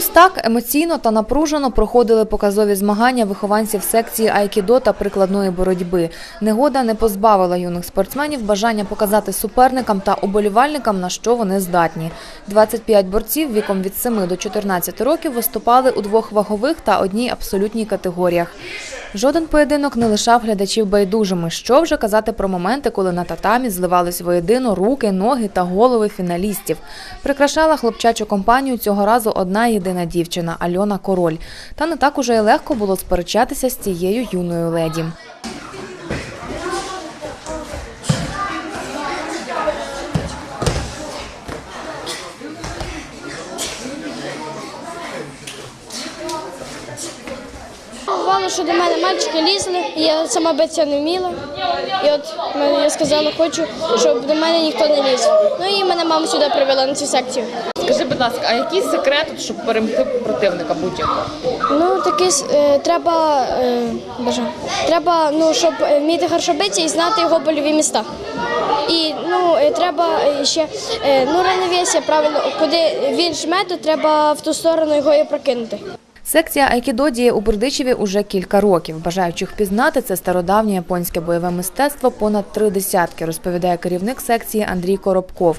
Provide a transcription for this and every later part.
Ось так емоційно та напружено проходили показові змагання вихованців секції айкідо та прикладної боротьби. Негода не позбавила юних спортсменів бажання показати суперникам та уболівальникам, на що вони здатні. 25 борців віком від 7 до 14 років виступали у двох вагових та одній абсолютній категоріях. Жоден поєдинок не лишав глядачів байдужими. Що вже казати про моменти, коли на татамі зливались воєдино руки, ноги та голови фіналістів. Прикрашала хлопчачу компанію цього разу одна єдина дівчина Альона Король. Та не так уже й легко було сперечатися з цією юною леді. Бувало, що до мене мальчики лізли, і я сама битися не вміла. І от я сказала, хочу, щоб до мене ніхто не ліз. Ну і мене мама сюди привела на цю секцію. Скажи, будь ласка, а який секрет, щоб перемогти противника будь-якого? Ну такий е, треба е, боже, треба, ну щоб вміти хорошо битися і знати його больові міста. І ну е, треба ще ну равновесія, правильно, куди він жме, то треба в ту сторону його і прокинути. Секція айкідо діє у Бердичеві уже кілька років. Бажаючих пізнати це стародавнє японське бойове мистецтво понад три десятки, розповідає керівник секції Андрій Коробков.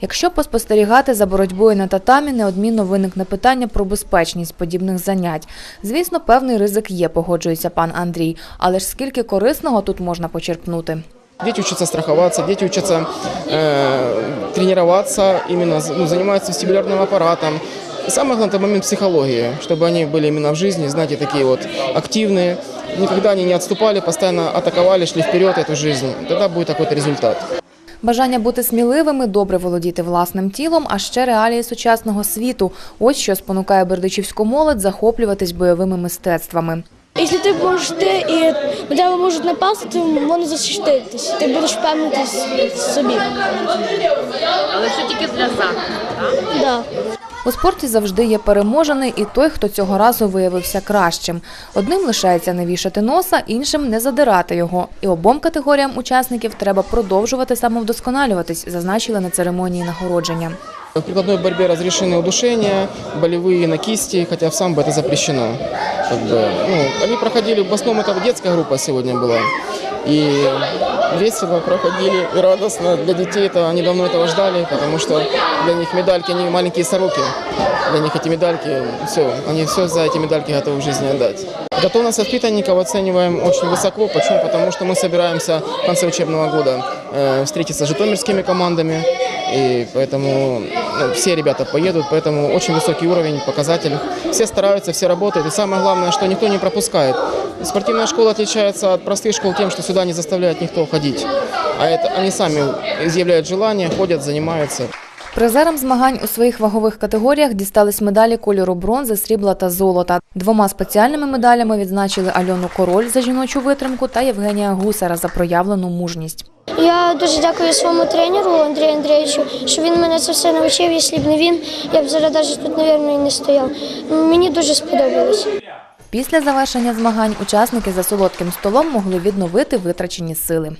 Якщо поспостерігати за боротьбою на татамі, неодмінно виникне питання про безпечність подібних занять. Звісно, певний ризик є, погоджується пан Андрій. Але ж скільки корисного тут можна почерпнути. Дети учатся страховаться, дети учатся э, тренироваться, именно ну, занимаются вестибулярным аппаратом. И самое главное, это момент психологии, чтобы они были именно в жизни, знаете, такие вот активные, никогда они не отступали, постоянно атаковали, шли вперед эту жизнь. Тогда будет такой-то результат. Бажання бути сміливими, добре володіти власним тілом, а ще реалії сучасного світу. Ось що спонукає бердичівську молодь захоплюватись бойовими мистецтвами. Якщо ти можеш ти і на тебе можуть напасти, то вони захиститись. Ти будеш впевнений в собі. Але все тільки для захисту. Да. У спорті завжди є переможений і той, хто цього разу виявився кращим. Одним лишається не вішати носа, іншим не задирати його. І обом категоріям учасників треба продовжувати самовдосконалюватись, зазначили на церемонії нагородження. В прикладной борьбе разрешены удушения, болевые на кисти, хотя в самбо это запрещено. Как бы, ну, они проходили, в основном это детская группа сегодня была. И весело проходили, и радостно. Для детей это, они давно этого ждали, потому что для них медальки, они маленькие сороки. Для них эти медальки, все, они все за эти медальки готовы в жизни отдать. Готовность воспитанников оцениваем очень высоко. Почему? Потому что мы собираемся в конце учебного года э, встретиться с житомирскими командами. И поэтому ну, все ребята поедут, поэтому очень высокий уровень, показатель. Все стараются, все работают. И самое главное, что никто не пропускает. Спортивная школа отличается от простых школ тем, что сюда не заставляет никто ходить. А это они сами изъявляют желание, ходят, занимаются. Призерам змагань у своїх вагових категоріях дістались медалі кольору бронзи, срібла та золота. Двома спеціальними медалями відзначили Альону Король за жіночу витримку та Євгенія Гусара за проявлену мужність. Я дуже дякую своєму тренеру Андрію Андрійовичу, що він мене це все навчив. Якщо б не він, я б зараз навіть тут, мабуть, і не стояв. Мені дуже сподобалось. Після завершення змагань учасники за солодким столом могли відновити витрачені сили.